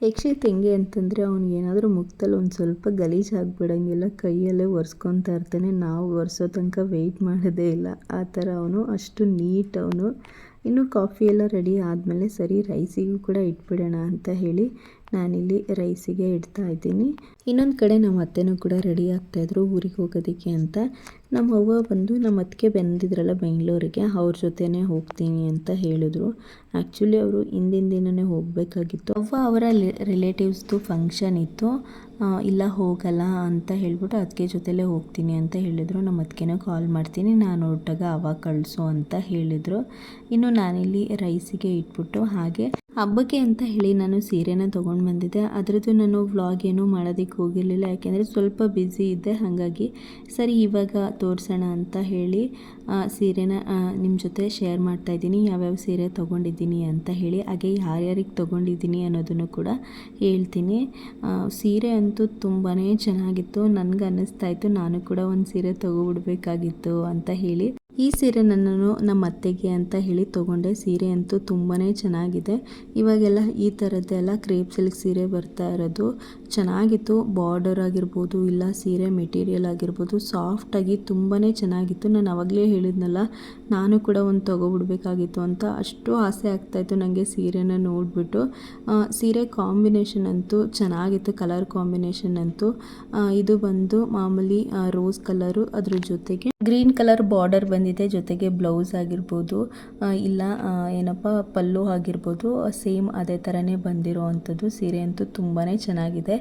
ಯಕ್ಷಿತ್ ಹೆಂಗೆ ಅಂತಂದರೆ ಏನಾದರೂ ಮುಖದಲ್ಲಿ ಒಂದು ಸ್ವಲ್ಪ ಗಲೀಜು ಆಗಿಬಿಡಂಗಿಲ್ಲ, ಕೈಯಲ್ಲೇ ಒರೆಸ್ಕೊತಾ ಇರ್ತಾನೆ. ನಾವು ಒರೆಸೋ ತನಕ ವೆಯ್ಟ್ ಮಾಡೋದೇ ಇಲ್ಲ. ಆ ಥರ ಅವನು ಅಷ್ಟು ನೀಟ್ ಅವನು. ಇನ್ನು ಕಾಫಿ ಎಲ್ಲ ರೆಡಿ ಆದಮೇಲೆ ಸರಿ ರೈಸಿಗೂ ಕೂಡ ಇಟ್ಬಿಡೋಣ ಅಂತ ಹೇಳಿ ನಾನಿಲ್ಲಿ ರೈಸಿಗೆ ಇಡ್ತಾ ಇದ್ದೀನಿ. ಇನ್ನೊಂದು ಕಡೆ ನಮ್ಮ ಅತ್ತೆನೂ ಕೂಡ ರೆಡಿ ಆಗ್ತಾಯಿದ್ರು ಊರಿಗೆ ಹೋಗೋದಕ್ಕೆ ಅಂತ. ನಮ್ಮ ಅವ್ವ ಬಂದು ನಮ್ಮ ಅತ್ತಿಗೆ ಬಂದಿದ್ರಲ್ಲ ಬೆಂಗಳೂರಿಗೆ, ಅವ್ರ ಜೊತೆನೇ ಹೋಗ್ತೀನಿ ಅಂತ ಹೇಳಿದ್ರು. ಆ್ಯಕ್ಚುಲಿ ಅವರು ಹಿಂದಿನ ದಿನವೇ ಹೋಗಬೇಕಾಗಿತ್ತು. ಅವ್ವ ಅವರ ರಿಲೇಟಿವ್ಸ್ದು ಫಂಕ್ಷನ್ ಇತ್ತು. ಇಲ್ಲ ಹೋಗಲ್ಲ ಅಂತ ಹೇಳ್ಬಿಟ್ಟು ಅದಕ್ಕೆ ಜೊತೆಲೇ ಹೋಗ್ತೀನಿ ಅಂತ ಹೇಳಿದರು. ನಮ್ಮ ಅದಕ್ಕೆನೂ ಕಾಲ್ ಮಾಡ್ತೀನಿ, ನಾನು ಹೊರಟಾಗ ಅವಾಗ ಕಳಿಸು ಅಂತ ಹೇಳಿದರು. ಇನ್ನು ನಾನಿಲ್ಲಿ ರೈಸಿಗೆ ಇಟ್ಬಿಟ್ಟು ಹಾಗೆ ಹಬ್ಬಕ್ಕೆ ಅಂತ ಹೇಳಿ ನಾನು ಸೀರೆನ ತೊಗೊಂಡು ಬಂದಿದ್ದೆ. ಅದರದ್ದು ನಾನು ವ್ಲಾಗ್ ಏನೂ ಮಾಡೋದಕ್ಕೆ ಹೋಗಿರಲಿಲ್ಲ. ಯಾಕೆಂದರೆ ಸ್ವಲ್ಪ ಬ್ಯುಸಿ ಇದ್ದೆ. ಹಾಗಾಗಿ ಸರಿ ಇವಾಗ ತೋರಿಸೋಣ ಅಂತ ಹೇಳಿ ಆ, ಸೀರೆನ ನಿಮ್ಮ ಜೊತೆ ಶೇರ್ ಮಾಡ್ತಾ ಇದ್ದೀನಿ. ಯಾವ್ಯಾವ ಸೀರೆ ತೊಗೊಂಡಿದ್ದೀನಿ ಅಂತ ಹೇಳಿ ಹಾಗೆ ಯಾರ್ಯಾರಿಗೆ ತೊಗೊಂಡಿದ್ದೀನಿ ಅನ್ನೋದನ್ನು ಕೂಡ ಹೇಳ್ತೀನಿ. ಸೀರೆ ಅಂತೂ ತುಂಬಾ ಚೆನ್ನಾಗಿತ್ತು. ನನಗೆ ಅನ್ನಿಸ್ತಾ ಇತ್ತು. ನಾನು ಕೂಡ ಒಂದು ಸೀರೆ ತೊಗೊಬಿಡ್ಬೇಕಾಗಿತ್ತು ಅಂತ ಹೇಳಿ. ಈ ಸೀರೆ ನನ್ನನ್ನು ನಮ್ಮ ಅತ್ತೆಗೆ ಅಂತ ಹೇಳಿ ತೊಗೊಂಡೆ. ಸೀರೆ ಅಂತೂ ತುಂಬಾ ಚೆನ್ನಾಗಿದೆ. ಇವಾಗೆಲ್ಲ ಈ ಥರದ್ದೆಲ್ಲ ಕ್ರೇಪ್ ಸಿಲ್ಕ್ ಸೀರೆ ಬರ್ತಾ ಇರೋದು. ಚೆನ್ನಾಗಿತ್ತು. ಬಾರ್ಡರ್ ಆಗಿರ್ಬೋದು, ಇಲ್ಲ ಸೀರೆ ಮೆಟೀರಿಯಲ್ ಆಗಿರ್ಬೋದು ಸಾಫ್ಟಾಗಿ ತುಂಬಾ ಚೆನ್ನಾಗಿತ್ತು. ನಾನು ಅವಾಗಲೇ ಹೇಳಿದ್ನಲ್ಲ, ನಾನು ಕೂಡ ಒಂದು ತೊಗೊಬಿಡ್ಬೇಕಾಗಿತ್ತು ಅಂತ ಅಷ್ಟು ಆಸೆ ಆಗ್ತಾಯಿತ್ತು ನನಗೆ ಸೀರೆನ ನೋಡಿಬಿಟ್ಟು. ಸೀರೆ ಕಾಂಬಿನೇಷನ್ ಅಂತೂ ಚೆನ್ನಾಗಿತ್ತು, ಕಲರ್ ಕಾಂಬಿನೇಷನ್ ಅಂತೂ. ಇದು ಬಂದು ಮಾಮೂಲಿ ರೋಸ್ ಕಲರು. ಅದ್ರ ಜೊತೆಗೆ ಗ್ರೀನ್ ಕಲರ್ ಬಾರ್ಡರ್ ಬಂದಿದೆ. ಜೊತೆಗೆ ಬ್ಲೌಸ್ ಆಗಿರ್ಬೋದು ಇಲ್ಲ ಏನಪ್ಪ, ಪಲ್ಲು ಆಗಿರ್ಬೋದು, ಸೇಮ್ ಅದೇ ಥರನೇ ಬಂದಿರೋ ಅಂಥದ್ದು ಸೀರೆ ಅಂತೂ ತುಂಬಾ ಚೆನ್ನಾಗಿದೆ.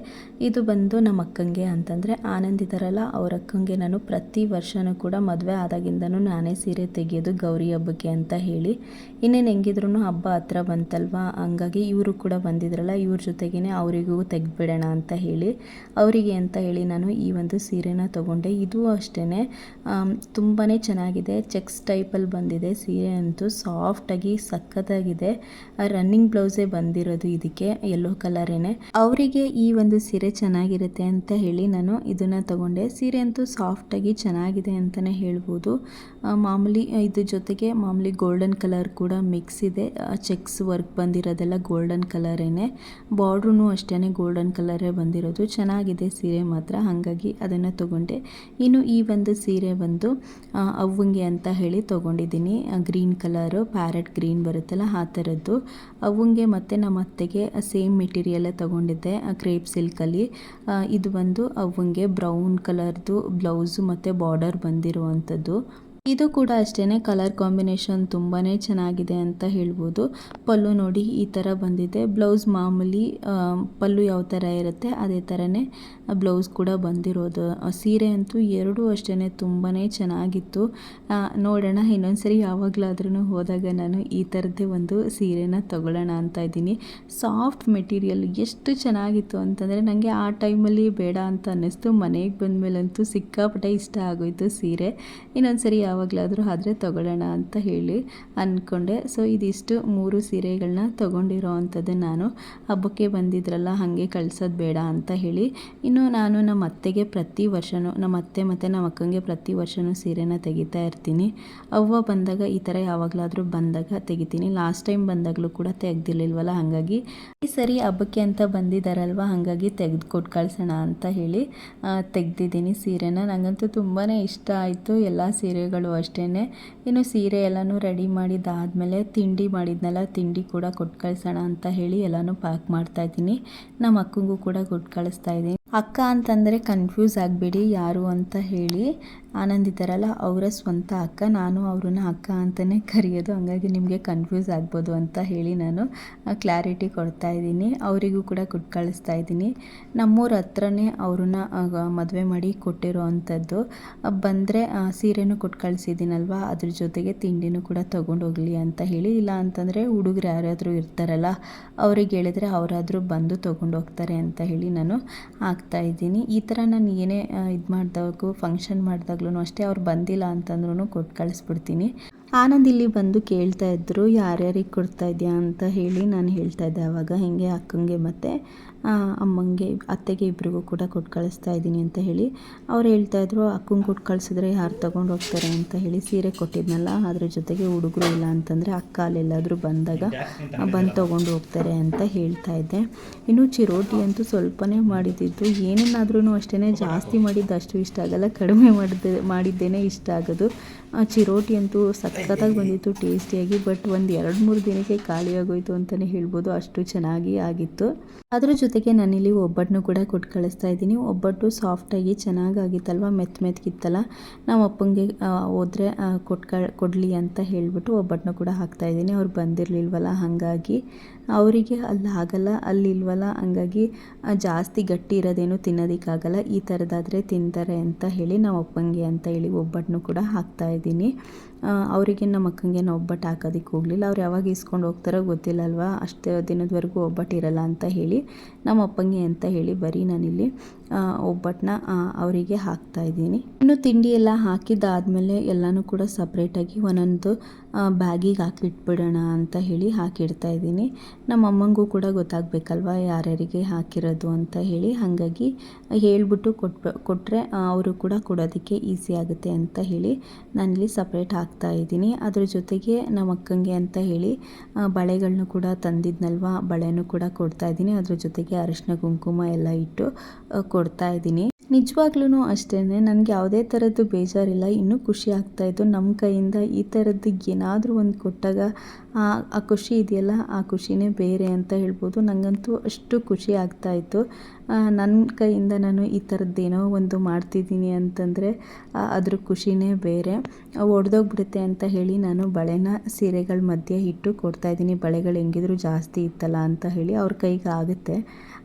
ಇದು ಬಂದು ನಮ್ಮ ಅಕ್ಕಂಗೆ ಅಂತಂದರೆ, ಆನಂದ್ ಇದ್ದಾರಲ್ಲ ಅವ್ರ ಅಕ್ಕಂಗೆ ನಾನು ಪ್ರತಿ ವರ್ಷವೂ ಕೂಡ ಮದುವೆ ಆದಾಗಿಂದನೂ ನಾನೇ ಸೀರೆ ತೆಗೆಯೋದು ಗೌರಿ ಹಬ್ಬಕ್ಕೆ ಅಂತ ಹೇಳಿ, ಇನ್ನೇನು ಹೆಂಗಿದ್ರು ಹಬ್ಬ ಹತ್ರ ಬಂತಲ್ವಾ, ಹಂಗಾಗಿ ಇವರು ಕೂಡ ಬಂದಿದ್ರಲ್ಲ, ಇವ್ರ ಜೊತೆಗೇ ಅವರಿಗೂ ತೆಗೆದ್ಬಿಡೋಣ ಅಂತ ಹೇಳಿ, ಅವರಿಗೆ ಅಂತ ಹೇಳಿ ನಾನು ಈ ಒಂದು ಸೀರೆನ ತೊಗೊಂಡೆ. ಇದು ಅಷ್ಟೇ ತುಂಬಾ ಚೆನ್ನಾಗಿದೆ. ಚೆಕ್ಸ್ ಟೈಪಲ್ಲಿ ಬಂದಿದೆ. ಸೀರೆ ಅಂತೂ ಸಾಫ್ಟಾಗಿ ಸಖತ್ತಾಗಿದೆ. ರನ್ನಿಂಗ್ ಬ್ಲೌಸೇ ಬಂದಿರೋದು ಇದಕ್ಕೆ ಯೆಲ್ಲೋ ಕಲರೇನೆ ಅವರಿಗೆ ಈ ಒಂದು ಸೀರೆ ಚೆನ್ನಾಗಿರುತ್ತೆ ಅಂತ ಹೇಳಿ ನಾನು ಇದನ್ನು ತಗೊಂಡೆ. ಸೀರೆ ಅಂತೂ ಸಾಫ್ಟಾಗಿ ಚೆನ್ನಾಗಿದೆ ಅಂತಲೇ ಹೇಳ್ಬೋದು. ಮಾಮೂಲಿ ಇದ್ರ ಜೊತೆಗೆ ಮಾಮೂಲಿ ಗೋಲ್ಡನ್ ಕಲರ್ ಕೂಡ ಮಿಕ್ಸ್ ಇದೆ. ಚೆಕ್ಸ್ ವರ್ಕ್ ಬಂದಿರೋದೆಲ್ಲ ಗೋಲ್ಡನ್ ಕಲರೇನೆ ಬಾರ್ಡ್ರೂ ಅಷ್ಟೇ ಗೋಲ್ಡನ್ ಕಲರೇ ಬಂದಿರೋದು. ಚೆನ್ನಾಗಿದೆ ಸೀರೆ ಮಾತ್ರ. ಹಾಗಾಗಿ ಅದನ್ನು ತಗೊಂಡೆ. ಇನ್ನು ಈ ಒಂದು ಸೀರೆ ಬಂದು ಆ, ಅಂತ ಹೇಳಿ ತೊಗೊಂಡಿದ್ದೀನಿ. ಗ್ರೀನ್ ಕಲರು, ಪ್ಯಾರೆಟ್ ಗ್ರೀನ್ ಬರುತ್ತಲ್ಲ ಆ ಥರದ್ದು. ಅವಂಗೆ ಮತ್ತು ನಮ್ಮ ಅತ್ತೆಗೆ ಸೇಮ್ ಮೆಟೀರಿಯಲ್ಲೇ ತೊಗೊಂಡಿದ್ದೆ ಕ್ರೇಪ್ ಸಿಲ್ಕಲ್ಲಿ ಇದು ಬಂದು ಅವಂಗೆ ಬ್ರೌನ್ ಕಲರ್ದು ಬ್ಲೌಸು ಮತ್ತು ಬಾರ್ಡರ್ ಬಂದಿರುವಂಥದ್ದು. ಇದು ಕೂಡ ಅಷ್ಟೇ ಕಲರ್ ಕಾಂಬಿನೇಷನ್ ತುಂಬಾ ಚೆನ್ನಾಗಿದೆ ಅಂತ ಹೇಳ್ಬೋದು. ಪಲ್ಲು ನೋಡಿ ಈ ಥರ ಬಂದಿದೆ. ಬ್ಲೌಸ್ ಮಾಮೂಲಿ ಪಲ್ಲು ಯಾವ ಥರ ಇರುತ್ತೆ, ಅದೇ ಥರನೇ. ಬ್ಲೌಸ್ ಕೂಡ ಬಂದಿರೋದು. ಸೀರೆ ಅಂತೂ ಎರಡೂ ಅಷ್ಟೇ ತುಂಬಾ ಚೆನ್ನಾಗಿತ್ತು. ನೋಡೋಣ ನೋಡೋಣ, ಇನ್ನೊಂದ್ಸರಿ ಯಾವಾಗಲಾದ್ರೂ ಹೋದಾಗ ನಾನು ಈ ಥರದ್ದೇ ಒಂದು ಸೀರೆನ ತಗೊಳ್ಳೋಣ ಅಂತ ಇದ್ದೀನಿ. ಸಾಫ್ಟ್ ಮೆಟೀರಿಯಲ್ ಎಷ್ಟು ಚೆನ್ನಾಗಿತ್ತು ಅಂತಂದರೆ ನನಗೆ ಆ ಟೈಮಲ್ಲಿ ಬೇಡ ಅಂತ ಅನ್ನಿಸ್ತು. ಮನೆಗೆ ಬಂದಮೇಲಂತೂ ಸಿಕ್ಕಾಪಟ್ಟೆ ಇಷ್ಟ ಆಗೋಯಿತು ಸೀರೆ. ಇನ್ನೊಂದ್ಸರಿ ಯಾವಾಗಲಾದರೂ ಆದರೆ ತಗೊಳ್ಳೋಣ ಅಂತ ಹೇಳಿ ಅಂದ್ಕೊಂಡೆ ಸೊ, ಇದಿಷ್ಟು ಮೂರು ಸೀರೆಗಳನ್ನ ತೊಗೊಂಡಿರೋ ಅಂಥದ್ದು ನಾನು. ಹಬ್ಬಕ್ಕೆ ಬಂದಿದ್ರಲ್ಲ, ಹಾಗೆ ಕಳ್ಸೋದು ಬೇಡ ಅಂತ ಹೇಳಿ. ಇನ್ನು ನಾನು ನಮ್ಮ ಅತ್ತೆಗೆ ಪ್ರತಿ ವರ್ಷವೂ ನಮ್ಮ ಅತ್ತೆ ಮತ್ತು ನಮ್ಮ ಅಕ್ಕಂಗೆ ಪ್ರತಿ ವರ್ಷವೂ ಸೀರೆನ ತೆಗಿತಾ ಇರ್ತೀನಿ. ಅವ್ವ ಬಂದಾಗ ಈ ಥರ ಯಾವಾಗಲಾದರೂ ಬಂದಾಗ ತೆಗಿತೀನಿ. ಲಾಸ್ಟ್ ಟೈಮ್ ಬಂದಾಗಲೂ ಕೂಡ ತೆಗ್ದಿರ್ಲಿಲ್ವಲ್ಲ, ಹಾಗಾಗಿ ಈ ಸರಿ ಹಬ್ಬಕ್ಕೆ ಅಂತ ಬಂದಿದ್ದಾರಲ್ವ ಹಾಗಾಗಿ ತೆಗೆದು ಕೊಟ್ಟು ಕಳ್ಸೋಣ ಅಂತ ಹೇಳಿ ತೆಗ್ದಿದ್ದೀನಿ ಸೀರೆನ. ನನಗಂತೂ ತುಂಬಾ ಇಷ್ಟ ಆಯಿತು ಎಲ್ಲ ಸೀರೆಗಳು ಅಷ್ಟೇ ಇನ್ನು ಸೀರೆ ಎಲ್ಲನೂ ರೆಡಿ ಮಾಡಿದ್ದಾದಮೇಲೆ ತಿಂಡಿ ಮಾಡಿದ್ನಲ್ಲ, ತಿಂಡಿ ಕೂಡ ಕೊಟ್ಟು ಕಳ್ಸೋಣ ಅಂತ ಹೇಳಿ ಎಲ್ಲನೂ ಪ್ಯಾಕ್ ಮಾಡ್ತಾ ಇದ್ದೀನಿ. ನಮ್ಮ ಅಕ್ಕಂಗೂ ಕೂಡ ಕೊಟ್ಟು ಕಳಿಸ್ತಾ ಇದ್ದೀನಿ. ಅಕ್ಕ ಅಂತಂದರೆ ಕನ್ಫ್ಯೂಸ್ ಆಗಬೇಡಿ ಯಾರು ಅಂತ ಹೇಳಿ. ಆನಂದ್ ಇದ್ದಾರಲ್ಲ ಅವರ ಸ್ವಂತ ಅಕ್ಕ, ನಾನು ಅವ್ರನ್ನ ಅಕ್ಕ ಅಂತಲೇ ಕರೆಯೋದು. ಹಂಗಾಗಿ ನಿಮಗೆ ಕನ್ಫ್ಯೂಸ್ ಆಗ್ಬೋದು ಅಂತ ಹೇಳಿ ನಾನು ಕ್ಲಾರಿಟಿ ಕೊಡ್ತಾ ಇದ್ದೀನಿ. ಅವರಿಗೂ ಕೂಡ ಕೊಟ್ಟು ಕಳಿಸ್ತಾ ಇದ್ದೀನಿ. ನಮ್ಮೂರ ಹತ್ರನೇ ಅವ್ರನ್ನ ಮದುವೆ ಮಾಡಿ ಕೊಟ್ಟಿರೋ ಅಂಥದ್ದು ಬಂದರೆ ಸೀರೆನೂ ಕೊಟ್ಟು ಕಳಿಸಿದ್ದೀನಲ್ವ? ಅದ್ರ ಜೊತೆಗೆ ತಿಂಡಿನೂ ಕೂಡ ತೊಗೊಂಡು ಹೋಗಲಿ ಅಂತ ಹೇಳಿ. ಇಲ್ಲ ಅಂತಂದರೆ ಹುಡುಗರು ಯಾರಾದರೂ ಇರ್ತಾರಲ್ಲ, ಅವ್ರಿಗೆ ಹೇಳಿದ್ರೆ ಅವರಾದರೂ ಬಂದು ತೊಗೊಂಡು ಹೋಗ್ತಾರೆ ಅಂತ ಹೇಳಿ ನಾನು ಹಾಕ್ತಾ ಇದ್ದೀನಿ. ಈ ಥರ ನಾನು ಏನೇ ಇದು ಮಾಡಿದಾಗೂ ಫಂಕ್ಷನ್ ಮಾಡಿದಾಗ್ಲೂ ಅಷ್ಟೇ ಅವ್ರು ಬಂದಿಲ್ಲ ಅಂತಂದ್ರೂ ಕೊಟ್ಟು ಕಳಿಸ್ಬಿಡ್ತೀನಿ. ಆನಂದ್ ಇಲ್ಲಿ ಬಂದು ಕೇಳ್ತಾ ಇದ್ರು, ಯಾರ್ಯಾರಿಗೆ ಕೊಡ್ತಾ ಇದೆಯಾ ಅಂತ ಹೇಳಿ ನಾನು ಹೇಳ್ತಾ ಇದ್ದೆ ಆವಾಗ ಹಿಂಗೆ ಅಕ್ಕಂಗೆ ಮತ್ತು? ಅಮ್ಮಂಗೆ, ಅತ್ತೆಗೆ ಇಬ್ರಿಗೂ ಕೂಡ ಕೊಟ್ಟು ಕಳಿಸ್ತಾ ಇದ್ದೀನಿ ಅಂತ ಹೇಳಿ ಅವ್ರು ಹೇಳ್ತಾ ಇದ್ರು, ಅಕ್ಕಂಗೆ ಕೊಟ್ಟು ಕಳಿಸಿದ್ರೆ ಯಾರು ತಗೊಂಡು ಹೋಗ್ತಾರೆ? ಅಂತ ಹೇಳಿ ಸೀರೆ ಕೊಟ್ಟಿದ್ನಲ್ಲ, ಅದ್ರ ಜೊತೆಗೆ ಹುಡುಗರು ಇಲ್ಲ ಅಂತಂದರೆ ಅಕ್ಕ ಅಲ್ಲೆಲ್ಲಾದರೂ ಬಂದಾಗ ಬಂದು ತೊಗೊಂಡು ಹೋಗ್ತಾರೆ ಅಂತ ಹೇಳ್ತಾ ಇದ್ದೆ. ಇನ್ನು ಚಿರೋಟಿ ಅಂತೂ ಸ್ವಲ್ಪನೇ ಮಾಡಿದ್ದಿದ್ದು ಏನೇನಾದ್ರೂ ಅಷ್ಟೇ ಜಾಸ್ತಿ ಮಾಡಿದ್ದು ಅಷ್ಟು ಇಷ್ಟ ಆಗಲ್ಲ, ಕಡಿಮೆ ಮಾಡಿದ್ದೆ, ಮಾಡಿದ್ದೇನೆ ಇಷ್ಟ ಆಗೋದು. ಚಿರೋಟಿ ಅಂತೂ ಸಖತ್ತಾಗಿ ಬಂದಿತ್ತು, ಟೇಸ್ಟಿಯಾಗಿ, ಬಟ್ ಒಂದು ಎರಡು ಮೂರು ದಿನಕ್ಕೆ ಖಾಲಿಯಾಗೋಯಿತು ಅಂತಲೇ ಹೇಳ್ಬೋದು, ಅಷ್ಟು ಚೆನ್ನಾಗಿ ಆಗಿತ್ತು. ಅದ್ರ ಜೊತೆಗೆ ನಾನಿಲ್ಲಿ ಒಬ್ಬಟ್ಟನ್ನು ಕೂಡ ಕೊಟ್ಟು ಕಳಿಸ್ತಾ ಇದ್ದೀನಿ. ಒಬ್ಬಟ್ಟು ಸಾಫ್ಟಾಗಿ ಚೆನ್ನಾಗಾಗಿತ್ತಲ್ವ? ಮೆತ್ತ ಮೆತ್ತಗಿತ್ತಲ್ಲ ನಮ್ಮ ಅಪ್ಪಂಗೆ ಹೋದರೆ ಕೊಟ್ಕ ಕೊಡಲಿ ಅಂತ ಹೇಳಿಬಿಟ್ಟು ಒಬ್ಬಟ್ಟನ್ನು ಕೂಡ ಹಾಕ್ತಾ ಇದ್ದೀನಿ. ಅವ್ರು ಬಂದಿರಲಿಲ್ವಲ್ಲ? ಹಾಗಾಗಿ ಅವರಿಗೆ ಅಲ್ಲಿ ಆಗಲ್ಲ ಅಲ್ಲಿಲ್ವಲ್ಲ ಹಂಗಾಗಿ ಜಾಸ್ತಿ ಗಟ್ಟಿ ಇರೋದೇನು ತಿನ್ನೋದಕ್ಕಾಗಲ್ಲ. ಈ ಥರದಾದರೆ ತಿಂತಾರೆ ಅಂತ ಹೇಳಿ ನಮ್ಮ ಅಪ್ಪಂಗೆ ಅಂತ ಹೇಳಿ ಒಬ್ಬಟ್ಟನ್ನು ಕೂಡ ಹಾಕ್ತಾ ಆ, ಅವರಿಗೆ ನಮ್ಮ ಅಕ್ಕಂಗೆ ಒಬ್ಬಟ್ಟು ಹಾಕೋದಕ್ಕೆ ಹೋಗಲಿಲ್ಲ. ಅವ್ರು ಯಾವಾಗ ಇಸ್ಕೊಂಡು ಹೋಗ್ತಾರೋ ಗೊತ್ತಿಲ್ಲ ಅಲ್ವಾ ಅಷ್ಟು ದಿನದವರೆಗೂ ಒಬ್ಬಟ್ಟು ಇರಲ್ಲ ಅಂತ ಹೇಳಿ, ನಮ್ಮ ಅಪ್ಪಂಗೆ ಅಂತ ಹೇಳಿ ಬರೀ ನಾನಿಲ್ಲಿ ಒಬ್ಬಟ್ಟನ್ನ ಅವರಿಗೆ ಹಾಕ್ತಾ ಇದ್ದೀನಿ. ಇನ್ನು ತಿಂಡಿ ಎಲ್ಲ ಹಾಕಿದ್ದಾದಮೇಲೆ ಎಲ್ಲನೂ ಕೂಡ ಸಪ್ರೇಟಾಗಿ ಒಂದೊಂದು ಬ್ಯಾಗಿಗೆ ಹಾಕಿಟ್ಬಿಡೋಣ ಅಂತ ಹೇಳಿ ಹಾಕಿಡ್ತಾ ಇದ್ದೀನಿ. ನಮ್ಮ ಅಮ್ಮಂಗೂ ಕೂಡ ಗೊತ್ತಾಗಬೇಕಲ್ವ ಯಾರ್ಯಾರಿಗೆ ಹಾಕಿರೋದು ಅಂತ ಹೇಳಿ. ಹಾಗಾಗಿ ಹೇಳಿಬಿಟ್ಟು ಕೊಟ್ಬ ಕೊಟ್ಟರೆ ಅವರು ಕೂಡ ಕೊಡೋದಕ್ಕೆ ಈಸಿ ಆಗುತ್ತೆ ಅಂತ ಹೇಳಿ ನಾನಿಲ್ಲಿ ಸಪ್ರೇಟ್ ಹಾಕ್ತಾ ಇದ್ದೀನಿ. ಅದ್ರ ಜೊತೆಗೆ ನಮ್ಮ ಅಕ್ಕಂಗೆ ಅಂತ ಹೇಳಿ ಬಳೆಗಳನ್ನು ಕೂಡ ತಂದಿದ್ನಲ್ವ, ಬಳೆನೂ ಕೂಡ ಕೊಡ್ತಾ ಇದ್ದೀನಿ. ಅದ್ರ ಜೊತೆಗೆ ಅರಿಶಿನ ಕುಂಕುಮ ಎಲ್ಲ ಇಟ್ಟು ಕೊಡ್ತಾ ಇದ್ದೀನಿ. ನಿಜವಾಗ್ಲೂ ಅಷ್ಟೇ ನನಗೆ ಯಾವುದೇ ಥರದ್ದು ಬೇಜಾರಿಲ್ಲ, ಇನ್ನೂ ಖುಷಿ ಆಗ್ತಾಯಿತ್ತು ನಮ್ಮ ಕೈಯಿಂದ ಈ ಥರದ್ದು ಏನಾದರೂ ಒಂದು ಕೊಟ್ಟಾಗ ಆ ಖುಷಿ ಇದೆಯಲ್ಲ, ಆ ಖುಷಿನೇ ಬೇರೆ ಅಂತ ಹೇಳ್ಬೋದು. ನನಗಂತೂ ಅಷ್ಟು ಖುಷಿ ಆಗ್ತಾಯಿತ್ತು ನನ್ನ ಕೈಯಿಂದ ನಾನು ಈ ಥರದ್ದೇನೋ ಒಂದು ಮಾಡ್ತಿದ್ದೀನಿ ಅಂತಂದರೆ ಅದ್ರ ಖುಷಿನೇ ಬೇರೆ. ಒಡೆದೋಗ್ಬಿಡುತ್ತೆ ಅಂತ ಹೇಳಿ ನಾನು ಬಳೆನ ಸೀರೆಗಳ ಮಧ್ಯೆ ಇಟ್ಟು ಕೊಡ್ತಾಯಿದ್ದೀನಿ ಬಳೆಗಳು ಹೆಂಗಿದ್ರು ಜಾಸ್ತಿ ಇತ್ತಲ್ಲ ಅಂತ ಹೇಳಿ ಅವ್ರ ಕೈಗೆ ಆಗುತ್ತೆ.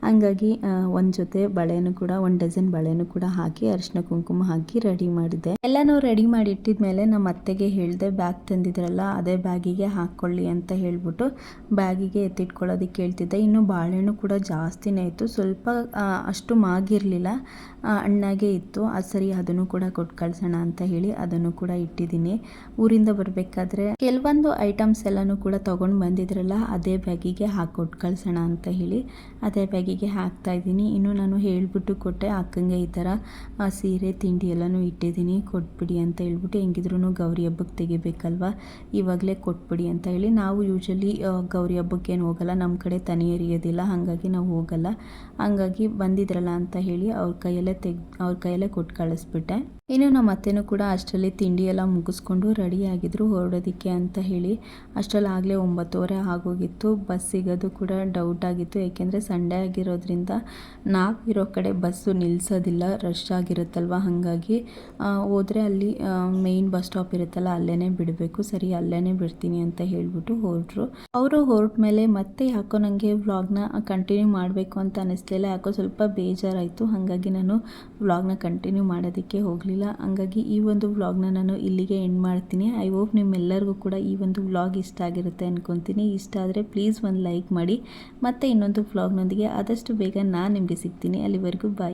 ಹಂಗಾಗಿ ಒಂದು ಜೊತೆ ಬಳೆನೂ ಕೂಡ, ಒಂದು ಡಜನ್ ಬಳೆನೂ ಕೂಡ ಹಾಕಿ ಅರಿಶಿನ ಕುಂಕುಮ ಹಾಕಿ ರೆಡಿ ಮಾಡಿದೆ ಎಲ್ಲನೂ ರೆಡಿ ಮಾಡಿ ಇಟ್ಟಿದ್ಮೇಲೆ ನಮ್ಮ ಅತ್ತೆಗೆ ಹೇಳಿದೆ, ಬ್ಯಾಗ್ ತಂದಿದ್ರಲ್ಲ, ಅದೇ ಬ್ಯಾಗಿಗೆ ಹಾಕ್ಕೊಳ್ಳಿ ಅಂತ ಹೇಳ್ಬಿಟ್ಟು ಬ್ಯಾಗಿಗೆ ಎತ್ತಿಟ್ಕೊಳ್ಳೋದಕ್ಕೆ ಹೇಳ್ತಿದ್ದೆ. ಇನ್ನು ಬಾಳೆಹಣ್ಣು ಕೂಡ ಜಾಸ್ತಿನೇ ಇತ್ತು. ಸ್ವಲ್ಪ ಅಷ್ಟು ಮಾಗಿರಲಿಲ್ಲ. ಅಣ್ಣಾಗೆ ಇತ್ತು. ಅದು ಸರಿ, ಅದನ್ನು ಕೂಡ ಕೊಟ್ಟು ಕಳ್ಸೋಣ ಅಂತ ಹೇಳಿ ಅದನ್ನು ಕೂಡ ಇಟ್ಟಿದ್ದೀನಿ. ಊರಿಂದ ಬರಬೇಕಾದ್ರೆ ಕೆಲವೊಂದು ಐಟಮ್ಸ್ ಎಲ್ಲನೂ ಕೂಡ ತೊಗೊಂಡು ಬಂದಿದ್ರಲ್ಲ, ಅದೇ ಬ್ಯಾಗಿಗೆ ಹಾಕಿ ಕೊಟ್ಟು ಕಳ್ಸೋಣ ಅಂತ ಹೇಳಿ, ಅದೇ ಬ್ಯಾಗಿಗೆ ರಾಖಿಗೆ ಹಾಕ್ತಾ ಇದ್ದೀನಿ. ಇನ್ನು ನಾನು ಹೇಳ್ಬಿಟ್ಟು ಕೊಟ್ಟೆ ಅಕ್ಕಂಗೆ ಈ ಥರ ಆ, ಸೀರೆ ತಿಂಡಿ ಎಲ್ಲನೂ ಇಟ್ಟಿದ್ದೀನಿ. ಕೊಟ್ಬಿಡಿ ಅಂತ ಹೇಳ್ಬಿಟ್ಟು ಹೆಂಗಿದ್ರು ಗೌರಿ ಹಬ್ಬಕ್ಕೆ ತೆಗಿಬೇಕಲ್ವ? ಇವಾಗಲೇ ಕೊಟ್ಬಿಡಿ ಅಂತ ಹೇಳಿ ನಾವು ಯೂಶಲಿ ಗೌರಿ ಹಬ್ಬಕ್ಕೆ ಏನು ಹೋಗಲ್ಲ. ನಮ್ಮ ಕಡೆ ತನಿ ಎರಿಯೋದಿಲ್ಲ. ಹಾಗಾಗಿ ನಾವು ಹೋಗಲ್ಲ. ಹಾಗಾಗಿ ಬಂದಿದ್ರಲ್ಲ ಅಂತ ಹೇಳಿ ಅವ್ರ ಕೈಯಲ್ಲೇ ತೆಗ್ ಅವ್ರ ಕೈಯಲ್ಲೇ ಕೊಟ್ಟು ಕಳಿಸ್ಬಿಟ್ಟೆ. ಇನ್ನು ನಮ್ಮ ಅತ್ತೆನೂ ಕೂಡ ಅಷ್ಟರಲ್ಲಿ ತಿಂಡಿ ಎಲ್ಲ ಮುಗಿಸ್ಕೊಂಡು ರೆಡಿ ಆಗಿದ್ರು ಹೊರಡೋದಕ್ಕೆ ಅಂತ ಹೇಳಿ. ಅಷ್ಟರಲ್ಲಿ ಆಗಲೇ ಒಂಬತ್ತುವರೆ ಆಗೋಗಿತ್ತು. ಬಸ್ ಸಿಗೋದು ಕೂಡ ಡೌಟ್ ಆಗಿತ್ತು. ಏಕೆಂದರೆ ಸಂಡೇ ಆಗಿರೋದ್ರಿಂದ ನಾವಿರೋ ಕಡೆ ಬಸ್ಸು ನಿಲ್ಲಿಸೋದಿಲ್ಲ ರಶ್ ಆಗಿರುತ್ತಲ್ವ? ಹಾಗಾಗಿ ಹೋದರೆ ಅಲ್ಲಿ ಮೇಯ್ನ್ ಬಸ್ ಸ್ಟಾಪ್ ಇರುತ್ತಲ್ಲ ಅಲ್ಲೇ ಬಿಡಬೇಕು. ಸರಿ ಅಲ್ಲೇ ಬಿಡ್ತೀನಿ ಅಂತ ಹೇಳಿಬಿಟ್ಟು ಹೊರಟರು. ಅವರು ಹೊರಟ ಮೇಲೆ ಮತ್ತೆ ಯಾಕೋ ನನಗೆ ವ್ಲಾಗ್ನ ಕಂಟಿನ್ಯೂ ಮಾಡಬೇಕು ಅಂತ ಅನ್ನಿಸ್ಲಿಲ್ಲ ಯಾಕೋ ಸ್ವಲ್ಪ ಬೇಜಾರಾಯಿತು. ಹಾಗಾಗಿ ನಾನು ವ್ಲಾಗ್ನ ಕಂಟಿನ್ಯೂ ಮಾಡೋದಕ್ಕೆ ಹೋಗಲಿಲ್ಲ. ಹಂಗಾಗಿ ಈ ಒಂದು ವ್ಲಾಗ್ನ ನಾನು ಇಲ್ಲಿಗೆ ಎಂಡ್ ಮಾಡ್ತೀನಿ. ಐ ಹೋಪ್ ನಿಮ್ಮೆಲ್ಲರಿಗೂ ಕೂಡ ಈ ಒಂದು ವ್ಲಾಗ್ ಇಷ್ಟ ಆಗಿರುತ್ತೆ ಅಂದ್ಕೊತೀನಿ ಇಷ್ಟ ಆದರೆ ಪ್ಲೀಸ್ ಒಂದು ಲೈಕ್ ಮಾಡಿ. ಮತ್ತೆ ಇನ್ನೊಂದು ವ್ಲಾಗ್ನೊಂದಿಗೆ ಆದಷ್ಟು ಬೇಗ ನಾನು ನಿಮಗೆ ಸಿಗ್ತೀನಿ. ಅಲ್ಲಿವರೆಗೂ ಬಾಯ್